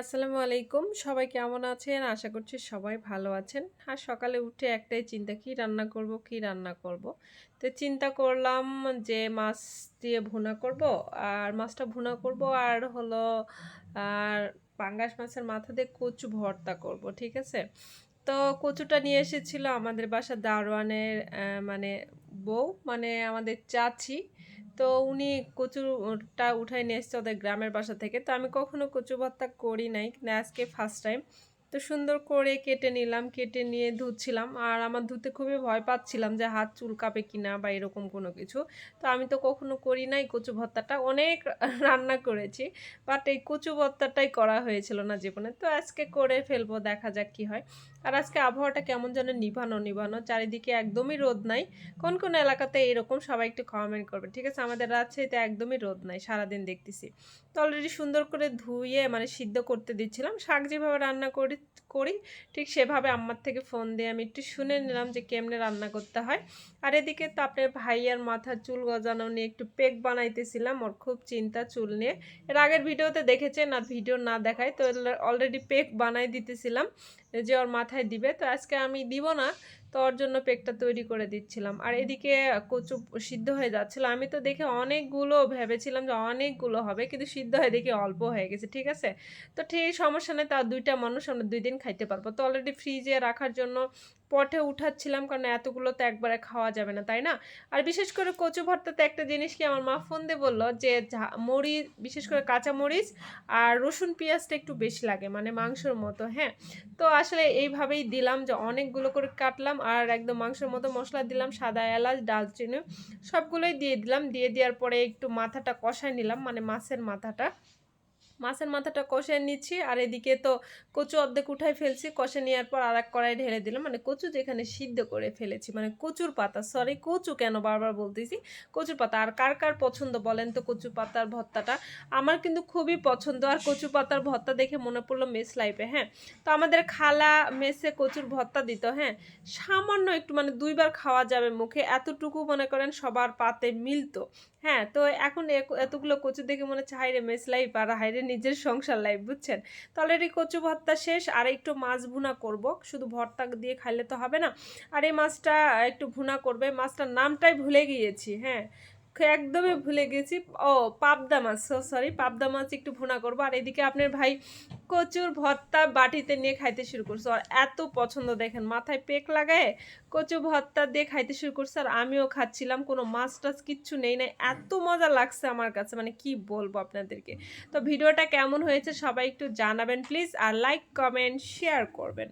আসসালামু আলাইকুম। সবাই কেমন আছেন? আশা করছি সবাই ভালো আছেন। আর সকালে উঠে একটাই চিন্তা, কি রান্না করব, কি রান্না করব? তো চিন্তা করলাম যে মাছ দিয়ে ভুনা করব। আর মাছটা ভুনা করব আর হলো, আর পাঙ্গাস মাছের মাথা দিয়ে কচু ভর্তা করব, ঠিক আছে? তো কচুটা নিয়ে এসেছিল আমাদের বাসা দারোয়ানের মানে বউ মানে আমাদের চাচি। তো উনি কচুটা উঠাই নিয়ে এসছে ওদের গ্রামের বাসা থেকে। তো আমি কখনো কচু ভর্তা করি নাই। কিন্তু আজকে ফার্স্ট টাইম তো সুন্দর করে কেটে নিলাম, কেটে নিয়ে ধুচ্ছিলাম আর আমার ধুতে খুবই ভয় পাচ্ছিলাম যে হাত চুলকাবে কিনা বা এরকম কোনো কিছু। তো আমি তো কখনো করি নাই কচু ভর্তাটা, অনেক রান্না করেছি বাট এই কচু ভর্তাটাই করা হয়েছিল না জীবনে। তো আজকে করে ফেলব, দেখা যাক কি হয়। আর আজকে আবহাওয়াটা কেমন যেন নিভানো নিভানো, চারিদিকে একদমই রোদ নাই। কোন কোন এলাকাতে এরকম সবাই একটু কমেন্ট করবে। ঠিক আছে, আমাদের রাজশাহীতে একদমই রোদ নাই, সারাদিন দেখতেছি। তো অলরেডি সুন্দর করে ধুয়ে মানে সিদ্ধ করতে দিচ্ছিলাম, শাক যেভাবে রান্না করি করি, ঠিক সেভাবে আমার থেকে ফোন দিয়ে আমি একটু শুনে নিলাম যে কেমনে রান্না করতে হয়। আর এদিকে তো আপনার ভাইয়ার মাথার চুল গজানো নিয়ে একটু পেক বানাইতেছিলাম, ওর খুব চিন্তা চুল নিয়ে। এর আগের ভিডিওতে দেখেছেন আর ভিডিও না দেখায়, তো অলরেডি পেক বানাই দিতেছিলাম। যে ওর মাথায় দিবে তো আজকে আমি দিব না তো ওর জন্য পেকটা তৈরি করে দিচ্ছিলাম। আর এদিকে কচু সিদ্ধ হয়ে যাচ্ছিল। আমি তো দেখে অনেকগুলো ভেবেছিলাম যে অনেকগুলো হবে কিন্তু সিদ্ধ হয়ে দেখে অল্প হয়ে গেছে ঠিক আছে? তো ঠিক সমস্যা নেই তার দুইটা মানুষ আমরা দুই দিন খাইতে পারব। তো অলরেডি ফ্রিজে রাখার জন্য পটে উঠাচ্ছিলাম, কারণ এতগুলো তো একবারে খাওয়া যাবে না, তাই না? আর বিশেষ করে কচু ভর্তাতে একটা জিনিস কি আমার মা ফোন দিয়ে বলল যে মরিচ, বিশেষ করে কাঁচা মরিচ আর রসুন পেঁয়াজটা একটু বেশি লাগে মানে মাংসর মতো হ্যাঁ? তো আসলে এইভাবেই দিলাম যে অনেকগুলো করে কাটলাম আর একদম মাংসের মতো মশলা দিলাম, সাদা এলাচ, ডালচিনি, সবগুলোই দিয়ে দিলাম, দিয়ে দেওয়ার পরে একটু মাথাটা কষায় নিলাম মানে মাছের মাথাটা। মাছের মাথাটা কষে নিচ্ছি, আর এদিকে তো কচু অর্ধেক উঠাই ফেলছি, কষে নেওয়ার পর আর এক কড়াই ঢেলে দিলাম। মানে কচু যেখানে সিদ্ধ করে ফেলেছি মানে কচুর পাতা সরি কচু কেন বারবার বলতেছি? কচুর পাতা, আর কার কার পছন্দ বলেন তো কচু পাতার ভর্তাটা? আমার কিন্তু খুবই পছন্দ, আর কচু পাতার ভর্তা দেখে মনে পড়ল মেস লাইফে হ্যাঁ। তো আমাদের খালা মেসে কচুর ভর্তা দিত হ্যাঁ। সামান্য একটু মানে দুইবার খাওয়া যাবে মুখে, এতটুকু মনে করেন সবার পাতে মিলতো হ্যাঁ। তো এখন এতগুলো কচু দেখে মনে হচ্ছে হাইরে মেস লাইফ আর হাইরে নিজের সংসার লাইফ বুঝছেন? তো কচু ভর্তা শেষ, আর একটু মাছ ভুনা করব। শুধু ভর্তা দিয়ে খাইলে তো হবে না। আর এই মাছটা একটু ভুনা করবে। মাছটার নামটাই ভুলে গিয়েছি হ্যাঁ? একদমই ভুলে গেছি। ও পাবদা মাছ সরি পাবদা মাছ একটু ভুনা করব। আর এদিকে আপনার ভাই কচুর ভর্তা বাটিতে নিয়ে খাইতে শুরু করছে। আর এত পছন্দ দেখেন মাথায় পেক লাগায় কচু ভর্তা দিয়ে খাইতে শুরু করছে। আর আমিও খাচ্ছিলাম কোনো মাছ টাছ কিচ্ছু নেই না। এত মজা লাগছে আমার কাছে মানে কি বলব আপনাদেরকে। তো ভিডিওটা কেমন হয়েছে সবাই একটু জানাবেন প্লিজ আর লাইক কমেন্ট শেয়ার করবেন।